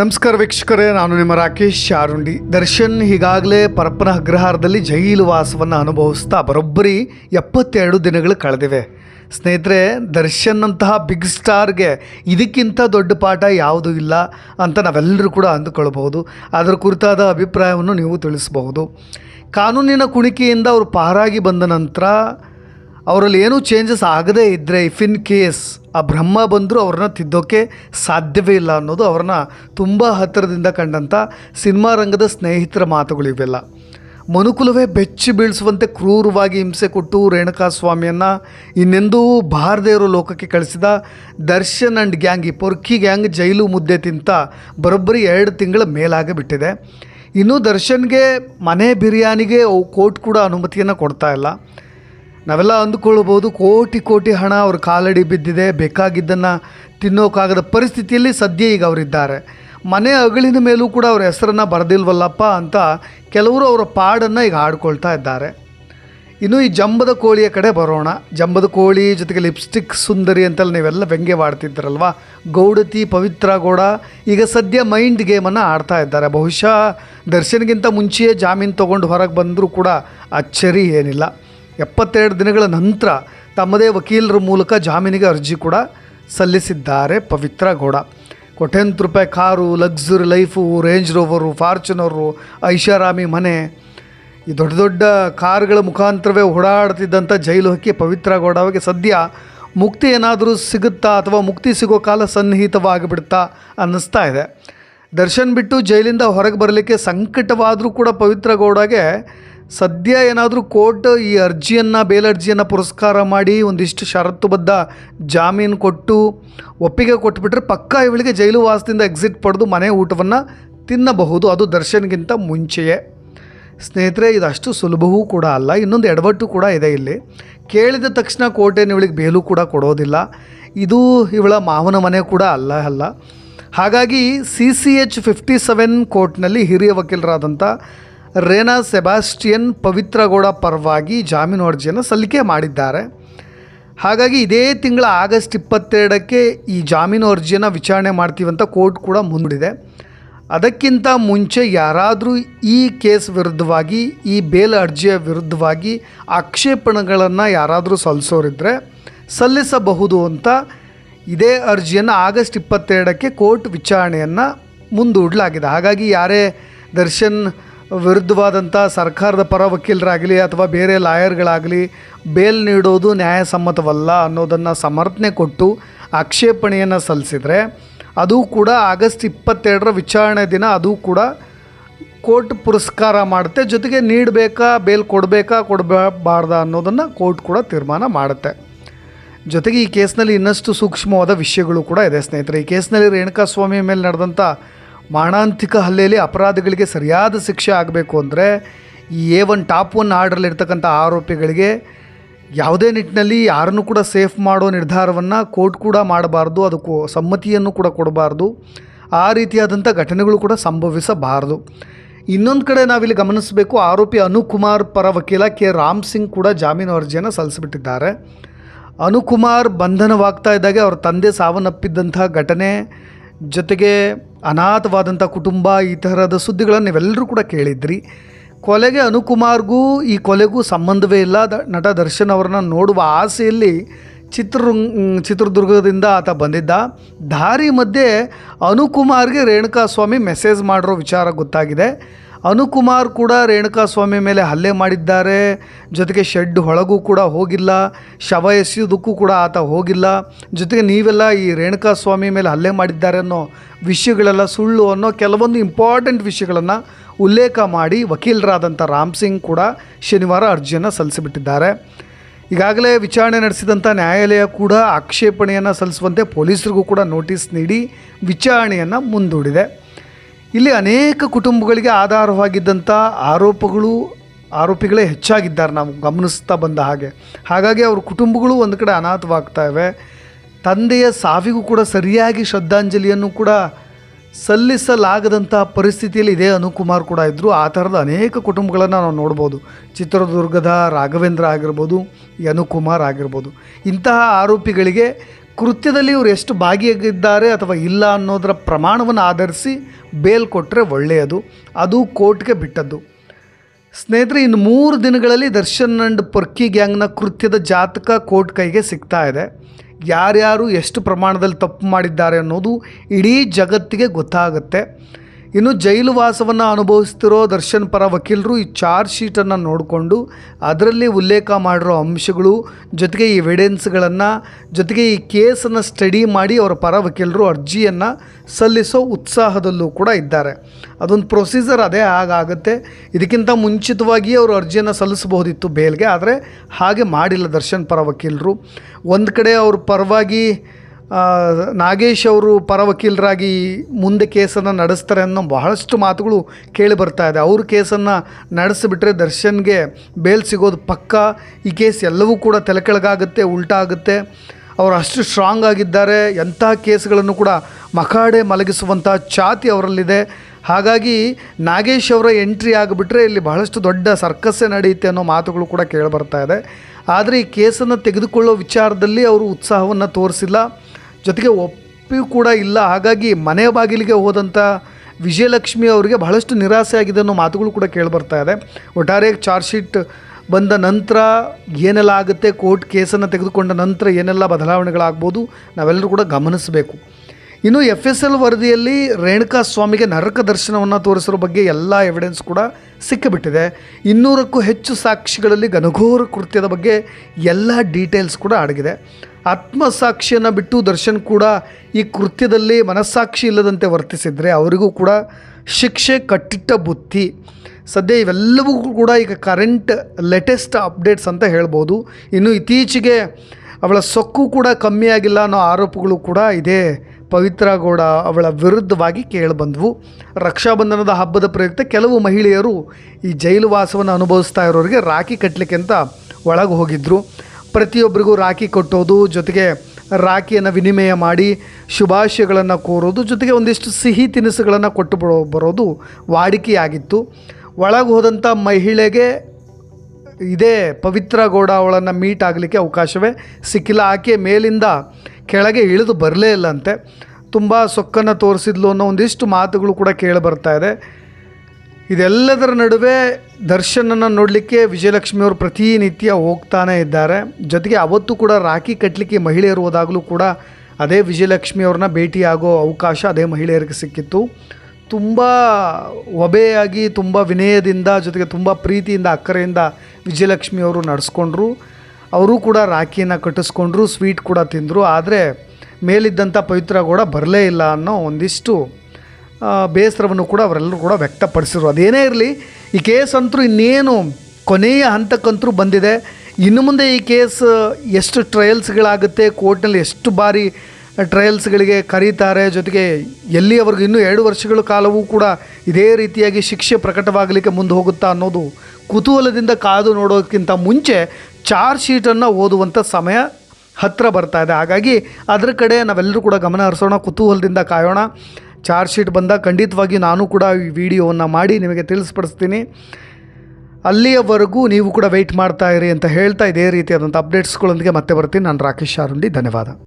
ನಮಸ್ಕಾರ ವೀಕ್ಷಕರೇ, ನಾನು ನಿಮ್ಮ ರಾಕೇಶ್ ಶಾರುಂಡಿ. ದರ್ಶನ್ ಈಗಾಗಲೇ ಪರಪ್ಪನ ಅಗ್ರಹಾರದಲ್ಲಿ ಜೈಲು ವಾಸವನ್ನು ಅನುಭವಿಸ್ತಾ ಬರೋಬ್ಬರಿ ಎಪ್ಪತ್ತೆರಡು ದಿನಗಳು ಕಳೆದಿವೆ. ಸ್ನೇಹಿತರೆ ದರ್ಶನ್ ಅಂತಹ ಬಿಗ್ ಸ್ಟಾರ್ಗೆ ಇದಕ್ಕಿಂತ ದೊಡ್ಡ ಪಾಠ ಯಾವುದೂ ಇಲ್ಲ ಅಂತ ನಾವೆಲ್ಲರೂ ಕೂಡ ಅಂದುಕೊಳ್ಬಹುದು. ಅದರ ಕುರಿತಾದ ಅಭಿಪ್ರಾಯವನ್ನು ನೀವು ತಿಳಿಸಬಹುದು. ಕಾನೂನಿನ ಕುಣಿಕೆಯಿಂದ ಅವರು ಪಾರಾಗಿ ಬಂದ ನಂತರ ಅವರಲ್ಲಿ ಏನೂ ಚೇಂಜಸ್ ಆಗದೇ ಇದ್ದರೆ ಇಫ್ ಇನ್ ಕೇಸ್ ಆ ಬ್ರಹ್ಮ ಬಂದರೂ ಅವ್ರನ್ನ ತಿದ್ದೋಕ್ಕೆ ಸಾಧ್ಯವೇ ಇಲ್ಲ ಅನ್ನೋದು ಅವ್ರನ್ನ ತುಂಬ ಹತ್ತಿರದಿಂದ ಕಂಡಂಥ ಸಿನಿಮಾ ರಂಗದ ಸ್ನೇಹಿತರ ಮಾತುಗಳು ಇವೆಲ್ಲ. ಮನುಕುಲವೇ ಬೆಚ್ಚಿ ಬೀಳಿಸುವಂತೆ ಕ್ರೂರವಾಗಿ ಹಿಂಸೆ ಕೊಟ್ಟು ರೇಣುಕಾ ಸ್ವಾಮಿಯನ್ನು ಇನ್ನೆಂದೂ ಬಾರದೇ ಲೋಕಕ್ಕೆ ಕಳಿಸಿದ ದರ್ಶನ್ ಆ್ಯಂಡ್ ಗ್ಯಾಂಗ್ ಈ ಪೊರ್ಕಿ ಗ್ಯಾಂಗ್ ಜೈಲು ಮುದ್ದೆ ತಿಂತ ಬರೋಬ್ಬರಿ ಎರಡು ತಿಂಗಳ ಮೇಲಾಗಿ ಬಿಟ್ಟಿದೆ. ಇನ್ನು ದರ್ಶನ್ಗೆ ಮನೆ ಬಿರಿಯಾನಿಗೆ ಕೋರ್ಟ್ ಕೂಡ ಅನುಮತಿಯನ್ನು ಕೊಡ್ತಾ ಇಲ್ಲ. ನಾವೆಲ್ಲ ಅಂದುಕೊಳ್ಳಬಹುದು, ಕೋಟಿ ಕೋಟಿ ಹಣ ಅವ್ರ ಕಾಲಡಿ ಬಿದ್ದಿದೆ. ಬೇಕಾಗಿದ್ದನ್ನು ತಿನ್ನೋಕ್ಕಾಗದ ಪರಿಸ್ಥಿತಿಯಲ್ಲಿ ಸದ್ಯ ಈಗ ಅವರಿದ್ದಾರೆ. ಮನೆ ಅಗಳಿನ ಮೇಲೂ ಕೂಡ ಅವ್ರ ಹೆಸರನ್ನು ಬರೆದಿಲ್ವಲ್ಲಪ್ಪ ಅಂತ ಕೆಲವರು ಅವರ ಪಾಡನ್ನು ಈಗ ಆಡ್ಕೊಳ್ತಾ ಇದ್ದಾರೆ. ಇನ್ನು ಈ ಜಂಬದ ಕೋಳಿಯ ಕಡೆ ಬರೋಣ. ಜಂಬದ ಕೋಳಿ ಜೊತೆಗೆ ಲಿಪ್ಸ್ಟಿಕ್ ಸುಂದರಿ ಅಂತೆಲ್ಲ ನೀವೆಲ್ಲ ವ್ಯಂಗ್ಯವಾಡ್ತಿದ್ದೀರಲ್ವ ಗೌಡತಿ, ಪವಿತ್ರ ಗೌಡ ಈಗ ಸದ್ಯ ಮೈಂಡ್ ಗೇಮನ್ನು ಆಡ್ತಾ ಇದ್ದಾರೆ. ಬಹುಶಃ ದರ್ಶನ್ಗಿಂತ ಮುಂಚೆಯೇ ಜಾಮೀನು ತೊಗೊಂಡು ಹೊರಗೆ ಬಂದರೂ ಕೂಡ ಅಚ್ಚರಿ ಏನಿಲ್ಲ. ಎಪ್ಪತ್ತೆರಡು ದಿನಗಳ ನಂತರ ತಮ್ಮದೇ ವಕೀಲರ ಮೂಲಕ ಜಾಮೀನಿಗೆ ಅರ್ಜಿ ಕೂಡ ಸಲ್ಲಿಸಿದ್ದಾರೆ ಪವಿತ್ರ ಗೌಡ. ಕೋಟ್ಯಂತ ರೂಪಾಯಿ car luxury life range rover fortuner ಐಷಾರಾಮಿ ಮನೆ ಈ ದೊಡ್ಡ ದೊಡ್ಡ ಕಾರುಗಳ ಮುಖಾಂತರವೇ ಓಡಾಡ್ತಿದ್ದಂಥ ಜೈಲು ಹಕ್ಕಿ ಪವಿತ್ರ ಗೌಡವಿಗೆ ಸದ್ಯ ಮುಕ್ತಿ ಏನಾದರೂ ಸಿಗುತ್ತಾ ಅಥವಾ ಮುಕ್ತಿ ಸಿಗೋ ಕಾಲ ಸನ್ನಿಹಿತವಾಗಿಬಿಡುತ್ತಾ ಅನ್ನಿಸ್ತಾ ಇದೆ. ದರ್ಶನ್ ಬಿಟ್ಟು ಜೈಲಿಂದ ಹೊರಗೆ ಬರಲಿಕ್ಕೆ ಸಂಕಟವಾದರೂ ಕೂಡ ಪವಿತ್ರ ಗೌಡಗೆ ಸದ್ಯ ಏನಾದರೂ ಕೋರ್ಟ್ ಈ ಅರ್ಜಿಯನ್ನು, ಬೇಲರ್ಜಿಯನ್ನು ಪುರಸ್ಕಾರ ಮಾಡಿ ಒಂದಿಷ್ಟು ಷರತ್ತುಬದ್ಧ ಜಾಮೀನು ಕೊಟ್ಟು ಒಪ್ಪಿಗೆ ಕೊಟ್ಬಿಟ್ರೆ ಪಕ್ಕಾ ಇವಳಿಗೆ ಜೈಲು ವಾಸದಿಂದ ಎಕ್ಸಿಟ್ ಪಡೆದು ಮನೆ ಊಟವನ್ನು ತಿನ್ನಬಹುದು. ಅದು ದರ್ಶನ್ಗಿಂತ ಮುಂಚೆಯೇ. ಸ್ನೇಹಿತರೆ, ಇದಷ್ಟು ಸುಲಭವೂ ಕೂಡ ಅಲ್ಲ. ಇನ್ನೊಂದು ಎಡವಟ್ಟು ಕೂಡ ಇದೆ ಇಲ್ಲಿ. ಕೇಳಿದ ತಕ್ಷಣ ಕೋರ್ಟೇನು ಇವಳಿಗೆ ಬೇಲು ಕೂಡ ಕೊಡೋದಿಲ್ಲ. ಇದು ಇವಳ ಮಾವನ ಮನೆ ಕೂಡ ಅಲ್ಲ ಅಲ್ಲ. ಹಾಗಾಗಿ C C H fifty seven ಕೋರ್ಟ್ನಲ್ಲಿ ಹಿರಿಯ ವಕೀಲರಾದಂಥ ರೇನಾ ಸೆಬಾಸ್ಟಿಯನ್ ಪವಿತ್ರಗೌಡ ಪರವಾಗಿ ಜಾಮೀನು ಅರ್ಜಿಯನ್ನು ಸಲ್ಲಿಕೆ ಮಾಡಿದ್ದಾರೆ. ಹಾಗಾಗಿ ಇದೇ ತಿಂಗಳ ಆಗಸ್ಟ್ ಇಪ್ಪತ್ತೆರಡಕ್ಕೆ ಈ ಜಾಮೀನು ಅರ್ಜಿಯನ್ನು ವಿಚಾರಣೆ ಮಾಡ್ತೀವಂತ ಕೋರ್ಟ್ ಕೂಡ ಮುಂದೂಡಿದೆ ಅದಕ್ಕಿಂತ ಮುಂಚೆ ಯಾರಾದರೂ ಈ ಕೇಸ್ ವಿರುದ್ಧವಾಗಿ, ಈ ಬೇಲ್ ಅರ್ಜಿಯ ವಿರುದ್ಧವಾಗಿ ಆಕ್ಷೇಪಣೆಗಳನ್ನು ಯಾರಾದರೂ ಸಲ್ಲಿಸೋರಿದ್ದರೆ ಸಲ್ಲಿಸಬಹುದು ಅಂತ ಇದೇ ಅರ್ಜಿಯನ್ನು ಆಗಸ್ಟ್ ಇಪ್ಪತ್ತೆರಡಕ್ಕೆ ಕೋರ್ಟ್ ವಿಚಾರಣೆಯನ್ನು ಮುಂದೂಡಲಾಗಿದೆ. ಹಾಗಾಗಿ ಯಾರೇ ದರ್ಶನ್ ವಿರುದ್ಧವಾದಂಥ ಸರ್ಕಾರದ ಪರ ವಕೀಲರಾಗಲಿ ಅಥವಾ ಬೇರೆ ಲಾಯರ್ಗಳಾಗಲಿ ಬೇಲ್ ನೀಡೋದು ನ್ಯಾಯಸಮ್ಮತವಲ್ಲ ಅನ್ನೋದನ್ನು ಸಮರ್ಥನೆ ಕೊಟ್ಟು ಆಕ್ಷೇಪಣೆಯನ್ನು ಸಲ್ಲಿಸಿದರೆ ಅದು ಕೂಡ ಆಗಸ್ಟ್ ಇಪ್ಪತ್ತೆರಡರ ವಿಚಾರಣೆ ದಿನ ಅದು ಕೂಡ ಕೋರ್ಟ್ ಪುರಸ್ಕಾರ ಮಾಡುತ್ತೆ. ಜೊತೆಗೆ ನೀಡಬೇಕಾ, ಬೇಲ್ ಕೊಡಬೇಕಾ, ಕೊಡಬಾರ್ದ ಅನ್ನೋದನ್ನು ಕೋರ್ಟ್ ಕೂಡ ತೀರ್ಮಾನ ಮಾಡುತ್ತೆ. ಜೊತೆಗೆ ಈ ಕೇಸ್ನಲ್ಲಿ ಇನ್ನಷ್ಟು ಸೂಕ್ಷ್ಮವಾದ ವಿಷಯಗಳು ಕೂಡ ಇದೆ ಸ್ನೇಹಿತರೆ. ಈ ಕೇಸ್ನಲ್ಲಿ ರೇಣುಕಾಸ್ವಾಮಿ ಮೇಲೆ ನಡೆದಂಥ ಮಾರಣಾಂತಿಕ ಹಲ್ಲೆಯಲ್ಲಿ ಅಪರಾಧಿಗಳಿಗೆ ಸರಿಯಾದ ಶಿಕ್ಷೆ ಆಗಬೇಕು ಅಂದರೆ ಈ ಎ ಒನ್ ಟಾಪ್ ಒನ್ ಆರ್ಡ್ರಲ್ಲಿರ್ತಕ್ಕಂಥ ಆರೋಪಿಗಳಿಗೆ ಯಾವುದೇ ನಿಟ್ಟಿನಲ್ಲಿ ಯಾರನ್ನು ಕೂಡ ಸೇಫ್ ಮಾಡೋ ನಿರ್ಧಾರವನ್ನು ಕೋರ್ಟ್ ಕೂಡ ಮಾಡಬಾರ್ದು, ಅದಕ್ಕೂ ಸಮ್ಮತಿಯನ್ನು ಕೂಡ ಕೊಡಬಾರ್ದು. ಆ ರೀತಿಯಾದಂಥ ಘಟನೆಗಳು ಕೂಡ ಸಂಭವಿಸಬಾರದು. ಇನ್ನೊಂದು ಕಡೆ ನಾವಿಲ್ಲಿ ಗಮನಿಸಬೇಕು, ಆರೋಪಿ ಅನುಕುಮಾರ್ ಪರ ವಕೀಲ ಕೆ ರಾಮ್ ಸಿಂಗ್ ಕೂಡ ಜಾಮೀನು ಅರ್ಜಿಯನ್ನು ಸಲ್ಲಿಸಿಬಿಟ್ಟಿದ್ದಾರೆ. ಅನುಕುಮಾರ್ ಬಂಧನವಾಗ್ತಾ ಇದ್ದಾಗೆ, ಅವ್ರ ತಂದೆ ಸಾವನ್ನಪ್ಪಿದ್ದಂಥ ಘಟನೆ ಜೊತೆಗೆ ಅನಾಥವಾದಂಥ ಕುಟುಂಬ ಈ ಥರದ ಸುದ್ದಿಗಳನ್ನು ನೀವೆಲ್ಲರೂ ಕೂಡ ಕೇಳಿದ್ರಿ ಕೊಲೆಗೆ ಅನುಕುಮಾರ್ಗೂ ಈ ಕೊಲೆಗೂ ಸಂಬಂಧವೇ ಇಲ್ಲ. ದ, ನಟ ದರ್ಶನ್ ಅವರನ್ನ ನೋಡುವ ಆಸೆಯಲ್ಲಿ ಚಿತ್ರ ಚಿತ್ರದುರ್ಗದಿಂದ ಆತ ಬಂದಿದ್ದ. ದಾರಿ ಮಧ್ಯೆ ಅನುಕುಮಾರ್ಗೆ ರೇಣುಕಾಸ್ವಾಮಿ ಮೆಸೇಜ್ ಮಾಡಿರೋ ವಿಚಾರ ಗೊತ್ತಾಗಿದೆ. ಅನುಕುಮಾರ್ ಕೂಡ ರೇಣುಕಾಸ್ವಾಮಿ ಮೇಲೆ ಹಲ್ಲೆ ಮಾಡಿದ್ದಾರೆ. ಜೊತೆಗೆ ಶೆಡ್ ಒಳಗೂ ಕೂಡ ಹೋಗಿಲ್ಲ. ಶವ ಎಸೆಯೋದಕ್ಕೂ ಕೂಡ ಆತ ಹೋಗಿಲ್ಲ. ಜೊತೆಗೆ ನೀವೆಲ್ಲ ಈ ರೇಣುಕಾಸ್ವಾಮಿ ಮೇಲೆ ಹಲ್ಲೆ ಮಾಡಿದ್ದಾರೆ ಅನ್ನೋ ವಿಷಯಗಳೆಲ್ಲ ಸುಳ್ಳು ಅನ್ನೋ ಕೆಲವೊಂದು ಇಂಪಾರ್ಟೆಂಟ್ ವಿಷಯಗಳನ್ನು ಉಲ್ಲೇಖ ಮಾಡಿ ವಕೀಲರಾದಂಥ ರಾಮ್ ಸಿಂಗ್ ಕೂಡ ಶನಿವಾರ ಅರ್ಜಿಯನ್ನು ಸಲ್ಲಿಸಿಬಿಟ್ಟಿದ್ದಾರೆ. ಈಗಾಗಲೇ ವಿಚಾರಣೆ ನಡೆಸಿದಂಥ ನ್ಯಾಯಾಲಯ ಕೂಡ ಆಕ್ಷೇಪಣೆಯನ್ನು ಸಲ್ಲಿಸುವಂತೆ ಪೊಲೀಸರಿಗೂ ಕೂಡ ನೋಟಿಸ್ ನೀಡಿ ವಿಚಾರಣೆಯನ್ನು ಮುಂದೂಡಿದೆ. ಇಲ್ಲಿ ಅನೇಕ ಕುಟುಂಬಗಳಿಗೆ ಆಧಾರವಾಗಿದ್ದಂಥ ಆರೋಪಗಳು, ಆರೋಪಿಗಳೇ ಹೆಚ್ಚಾಗಿದ್ದಾರೆ. ನಾವು ಗಮನಿಸ್ತಾ ಬಂದ ಹಾಗೆ. ಹಾಗಾಗಿ ಅವ್ರ ಕುಟುಂಬಗಳು ಒಂದು ಕಡೆ ಅನಾಥವಾಗ್ತಾಯಿವೆ ತಂದೆಯ ಸಾವಿಗೂ ಕೂಡ ಸರಿಯಾಗಿ ಶ್ರದ್ಧಾಂಜಲಿಯನ್ನು ಕೂಡ ಸಲ್ಲಿಸಲಾಗದಂಥ ಪರಿಸ್ಥಿತಿಯಲ್ಲಿ ಇದೇ ಅನುಕುಮಾರ್ ಕೂಡ ಇದ್ದರು ಆ ಥರದ ಅನೇಕ ಕುಟುಂಬಗಳನ್ನು ನಾವು ನೋಡ್ಬೋದು. ಚಿತ್ರದುರ್ಗದ ರಾಘವೇಂದ್ರ ಆಗಿರ್ಬೋದು ಅನುಕುಮಾರ್ ಆಗಿರ್ಬೋದು. ಇಂತಹ ಆರೋಪಿಗಳಿಗೆ ಕೃತ್ಯದಲ್ಲಿ ಇವರು ಎಷ್ಟು ಭಾಗಿಯಾಗಿದ್ದಾರೆ ಅಥವಾ ಇಲ್ಲ ಅನ್ನೋದರ ಪ್ರಮಾಣವನ್ನು ಆಧರಿಸಿ ಬೇಲ್ ಕೊಟ್ಟರೆ ಒಳ್ಳೆಯದು. ಅದು ಕೋರ್ಟ್ಗೆ ಬಿಟ್ಟದ್ದು. ಸ್ನೇಹಿತರೆ, ಇನ್ನು ಮೂರು ದಿನಗಳಲ್ಲಿ ದರ್ಶನ್ ಅಂಡ್ ಪರ್ಕಿ ಗ್ಯಾಂಗ್ನ ಕೃತ್ಯದ ಜಾತಕ ಕೋರ್ಟ್ ಕೈಗೆ ಸಿಗ್ತಾ ಇದೆ. ಯಾರ್ಯಾರು ಎಷ್ಟು ಪ್ರಮಾಣದಲ್ಲಿ ತಪ್ಪು ಮಾಡಿದ್ದಾರೆ ಅನ್ನೋದು ಇಡೀ ಜಗತ್ತಿಗೆ ಗೊತ್ತಾಗುತ್ತೆ. ಇನ್ನು ಜೈಲು ವಾಸವನ್ನು ಅನುಭವಿಸ್ತಿರೋ ದರ್ಶನ್ ಪರ ವಕೀಲರು ಈ ಚಾರ್ಜ್ ಶೀಟನ್ನು ನೋಡಿಕೊಂಡು ಅದರಲ್ಲಿ ಉಲ್ಲೇಖ ಮಾಡಿರೋ ಅಂಶಗಳು, ಜೊತೆಗೆ ಈ ಎವಿಡೆನ್ಸ್ಗಳನ್ನು ಜೊತೆಗೆ ಈ ಕೇಸನ್ನು ಸ್ಟಡಿ ಮಾಡಿ ಅವರ ಪರ ವಕೀಲರು ಅರ್ಜಿಯನ್ನು ಸಲ್ಲಿಸೋ ಉತ್ಸಾಹದಲ್ಲೂ ಕೂಡ ಇದ್ದಾರೆ. ಅದೊಂದು ಪ್ರೊಸೀಜರ್ ಅದೇ ಹಾಗಾಗುತ್ತೆ. ಇದಕ್ಕಿಂತ ಮುಂಚಿತವಾಗಿ ಅವರು ಅರ್ಜಿಯನ್ನು ಸಲ್ಲಿಸಬಹುದಿತ್ತು ಬೇಲ್ಗೆ, ಆದರೆ ಹಾಗೆ ಮಾಡಿಲ್ಲ ದರ್ಶನ್ ಪರ ವಕೀಲರು. ಒಂದು ಕಡೆ ಅವ್ರ ಪರವಾಗಿ ನಾಗೇಶ್ ಅವರು ಪರ ವಕೀಲರಾಗಿ ಮುಂದೆ ಕೇಸನ್ನು ನಡೆಸ್ತಾರೆ ಅನ್ನೋ ಬಹಳಷ್ಟು ಮಾತುಗಳು ಕೇಳಿ ಬರ್ತಾ ಇದೆ. ಅವ್ರ ಕೇಸನ್ನು ನಡೆಸಿಬಿಟ್ರೆ ದರ್ಶನ್ಗೆ ಬೇಲ್ ಸಿಗೋದು ಪಕ್ಕ. ಈ ಕೇಸ್ ಎಲ್ಲವೂ ಕೂಡ ತಲೆ ಕೆಳಗಾಗುತ್ತೆ ಉಲ್ಟಾ ಆಗುತ್ತೆ ಅವರು ಅಷ್ಟು ಸ್ಟ್ರಾಂಗ್ ಆಗಿದ್ದಾರೆ. ಎಂತಹ ಕೇಸ್ಗಳನ್ನು ಕೂಡ ಮಕಾಡೆ ಮಲಗಿಸುವಂಥ ಛಾತಿ ಅವರಲ್ಲಿದೆ. ಹಾಗಾಗಿ ನಾಗೇಶ್ ಅವರ ಎಂಟ್ರಿ ಆಗಿಬಿಟ್ರೆ ಇಲ್ಲಿ ಬಹಳಷ್ಟು ದೊಡ್ಡ ಸರ್ಕಸ್ಸೇ ನಡೆಯುತ್ತೆ ಅನ್ನೋ ಮಾತುಗಳು ಕೂಡ ಕೇಳಿಬರ್ತಾ ಇದೆ. ಆದರೆ ಈ ಕೇಸನ್ನು ತೆಗೆದುಕೊಳ್ಳೋ ವಿಚಾರದಲ್ಲಿ ಅವರು ಉತ್ಸಾಹವನ್ನು ತೋರಿಸಿಲ್ಲ. ಜೊತೆಗೆ ಒಪ್ಪಿ ಕೂಡ ಇಲ್ಲ. ಹಾಗಾಗಿ ಮನೆ ಬಾಗಿಲಿಗೆ ಹೋದಂಥ ವಿಜಯಲಕ್ಷ್ಮಿ ಅವರಿಗೆ ಬಹಳಷ್ಟು ನಿರಾಸೆ ಆಗಿದೆ ಅನ್ನೋ ಮಾತುಗಳು ಕೂಡ ಕೇಳಿಬರ್ತಾ ಇದೆ. ಒಟ್ಟಾರೆ ಚಾರ್ಜ್ ಶೀಟ್ ಬಂದ ನಂತರ ಏನೆಲ್ಲ ಆಗುತ್ತೆ, ಕೋರ್ಟ್ ಕೇಸನ್ನು ತೆಗೆದುಕೊಂಡ ನಂತರ ಏನೆಲ್ಲ ಬದಲಾವಣೆಗಳಾಗ್ಬೋದು ನಾವೆಲ್ಲರೂ ಕೂಡ ಗಮನಿಸಬೇಕು. ಇನ್ನು ಎಫ್ ಎಸ್ ಎಲ್ ವರದಿಯಲ್ಲಿ ರೇಣುಕಾ ಸ್ವಾಮಿಗೆ ನರಕ ದರ್ಶನವನ್ನು ತೋರಿಸಿರೋ ಬಗ್ಗೆ ಎಲ್ಲ ಎವಿಡೆನ್ಸ್ ಕೂಡ ಸಿಕ್ಕಿಬಿಟ್ಟಿದೆ. ಇನ್ನೂರಕ್ಕೂ ಹೆಚ್ಚು ಸಾಕ್ಷಿಗಳಲ್ಲಿ ಘನಘೋರ ಕೃತ್ಯದ ಬಗ್ಗೆ ಎಲ್ಲ ಡೀಟೇಲ್ಸ್ ಕೂಡ ಅಡಗಿದೆ. ಆತ್ಮಸಾಕ್ಷಿಯನ್ನು ಬಿಟ್ಟು ದರ್ಶನ್ ಕೂಡ ಈ ಕೃತ್ಯದಲ್ಲಿ ಮನಸ್ಸಾಕ್ಷಿ ಇಲ್ಲದಂತೆ ವರ್ತಿಸಿದರೆ ಅವರಿಗೂ ಕೂಡ ಶಿಕ್ಷೆ ಕಟ್ಟಿಟ್ಟ ಬುತ್ತಿ ಸದ್ಯ ಇವೆಲ್ಲವೂ ಕೂಡ ಈಗ ಕರೆಂಟ್ ಲೇಟೆಸ್ಟ್ ಅಪ್ಡೇಟ್ಸ್ ಅಂತ ಹೇಳ್ಬೋದು. ಇನ್ನು ಇತ್ತೀಚೆಗೆ ಅವಳ ಸೊಕ್ಕು ಕೂಡ ಕಮ್ಮಿಯಾಗಿಲ್ಲ ಅನ್ನೋ ಆರೋಪಗಳು ಕೂಡ ಇದೆ. ಪವಿತ್ರ ಗೌಡ ಅವಳ ವಿರುದ್ಧವಾಗಿ ಕೇಳಿಬಂದವು ರಕ್ಷಾಬಂಧನದ ಹಬ್ಬದ ಪ್ರಯುಕ್ತ ಕೆಲವು ಮಹಿಳೆಯರು ಈ ಜೈಲು ವಾಸವನ್ನು ಅನುಭವಿಸ್ತಾ ಇರೋರಿಗೆ ರಾಖಿ ಕಟ್ಟಲಿಕ್ಕೆ ಅಂತ ಒಳಗೆ ಹೋಗಿದ್ದರು ಪ್ರತಿಯೊಬ್ಬರಿಗೂ ರಾಖಿ ಕೊಟ್ಟೋದು, ಜೊತೆಗೆ ರಾಖಿಯನ್ನು ವಿನಿಮಯ ಮಾಡಿ ಶುಭಾಶಯಗಳನ್ನು ಕೋರೋದು, ಜೊತೆಗೆ ಒಂದಿಷ್ಟು ಸಿಹಿ ತಿನಿಸುಗಳನ್ನು ಕೊಟ್ಟು ಬರೋ, ಬರೋದು ವಾಡಿಕೆಯಾಗಿತ್ತು. ಒಳಗೆ ಹೋದಂಥ ಮಹಿಳೆಗೆ ಇದೇ ಪವಿತ್ರ ಗೌಡ ಅವಳನ್ನು ಮೀಟ್ ಆಗಲಿಕ್ಕೆ ಅವಕಾಶವೇ ಸಿಕ್ಕಿಲ್ಲ. ಆಕೆ ಮೇಲಿಂದ ಕೆಳಗೆ ಇಳಿದು ಬರಲೇ ಇಲ್ಲಂತೆ. ತುಂಬ ಸೊಕ್ಕನ್ನು ತೋರಿಸಿದ್ಲು ಅನ್ನೋ ಒಂದಿಷ್ಟು ಮಾತುಗಳು ಕೂಡ ಕೇಳಿ ಬರ್ತಾ ಇದೆ. ಇದೆಲ್ಲದರ ನಡುವೆ ದರ್ಶನನ್ನು ನೋಡಲಿಕ್ಕೆ ವಿಜಯಲಕ್ಷ್ಮಿಯವರು ಪ್ರತಿನಿತ್ಯ ಹೋಗ್ತಾನೆ ಇದ್ದಾರೆ. ಜೊತೆಗೆ ಅವತ್ತು ಕೂಡ ರಾಖಿ ಕಟ್ಟಲಿಕ್ಕೆ ಮಹಿಳೆಯರು ಹೋದಾಗಲೂ ಕೂಡ ಅದೇ ವಿಜಯಲಕ್ಷ್ಮಿ ಅವ್ರನ್ನ ಭೇಟಿಯಾಗೋ ಅವಕಾಶ ಅದೇ ಮಹಿಳೆಯರಿಗೆ ಸಿಕ್ಕಿತ್ತು. ತುಂಬ ಒಬೆಯಾಗಿ, ತುಂಬ ವಿನಯದಿಂದ, ಜೊತೆಗೆ ತುಂಬ ಪ್ರೀತಿಯಿಂದ, ಅಕ್ಕರೆಯಿಂದ ವಿಜಯಲಕ್ಷ್ಮಿ ಅವರು ನಡೆಸ್ಕೊಂಡ್ರು. ಅವರು ಕೂಡ ರಾಖಿಯನ್ನು ಕಟ್ಟಿಸ್ಕೊಂಡ್ರು, ಸ್ವೀಟ್ ಕೂಡ ತಿಂದರು. ಆದರೆ ಮೇಲಿದ್ದಂಥ ಪವಿತ್ರ ಕೂಡ ಬರಲೇ ಇಲ್ಲ ಅನ್ನೋ ಒಂದಿಷ್ಟು ಬೇಸರವನ್ನು ಕೂಡ ಅವರೆಲ್ಲರೂ ಕೂಡ ವ್ಯಕ್ತಪಡಿಸಿದ್ರು. ಅದೇನೇ ಇರಲಿ, ಈ ಕೇಸ್ ಅಂತೂ ಇನ್ನೇನು ಕೊನೆಯ ಹಂತಕ್ಕಂತರೂ ಬಂದಿದೆ. ಇನ್ನು ಮುಂದೆ ಈ ಕೇಸ್ ಎಷ್ಟು ಟ್ರಯಲ್ಸ್ಗಳಾಗುತ್ತೆ ಕೋರ್ಟ್ನಲ್ಲಿ ಎಷ್ಟು ಬಾರಿ ಟ್ರಯಲ್ಸ್ಗಳಿಗೆ ಕರೀತಾರೆ, ಜೊತೆಗೆ ಎಲ್ಲಿಯವರೆಗೂ ಇನ್ನೂ ಎರಡು ವರ್ಷಗಳ ಕಾಲವೂ ಕೂಡ ಇದೇ ರೀತಿಯಾಗಿ ಶಿಕ್ಷೆ ಪ್ರಕಟವಾಗಲಿಕ್ಕೆ ಮುಂದೆ ಹೋಗುತ್ತಾ ಅನ್ನೋದು ಕುತೂಹಲದಿಂದ ಕಾದು ನೋಡೋದಕ್ಕಿಂತ ಮುಂಚೆ ಚಾರ್ಜ್ ಶೀಟನ್ನು ಓದುವಂಥ ಸಮಯ ಹತ್ತಿರ ಬರ್ತಾ ಇದೆ. ಹಾಗಾಗಿ ಅದರ ಕಡೆ ನಾವೆಲ್ಲರೂ ಕೂಡ ಗಮನ ಹರಿಸೋಣ, ಕುತೂಹಲದಿಂದ ಕಾಯೋಣ. ಚಾರ್ಜ್ ಶೀಟ್ ಬಂದಾಗ ಖಂಡಿತವಾಗಿ ನಾನು ಕೂಡ ಈ ವಿಡಿಯೋವನ್ನು ಮಾಡಿ ನಿಮಗೆ ತಿಳಿಸ್ಪಡಿಸ್ತೀನಿ. ಅಲ್ಲಿಯವರೆಗೂ ನೀವು ಕೂಡ ವೆಯ್ಟ್ ಮಾಡ್ತಾ ಇರಿ ಅಂತ ಹೇಳ್ತಾ ಇದೇ ರೀತಿಯಾದಂಥ ಅಪ್ಡೇಟ್ಸ್ಗಳೊಂದಿಗೆ ಮತ್ತೆ ಬರ್ತೀನಿ. ನಾನು ರಾಕೇಶ್ ಶಾರುಂಡಿ ಧನ್ಯವಾದ.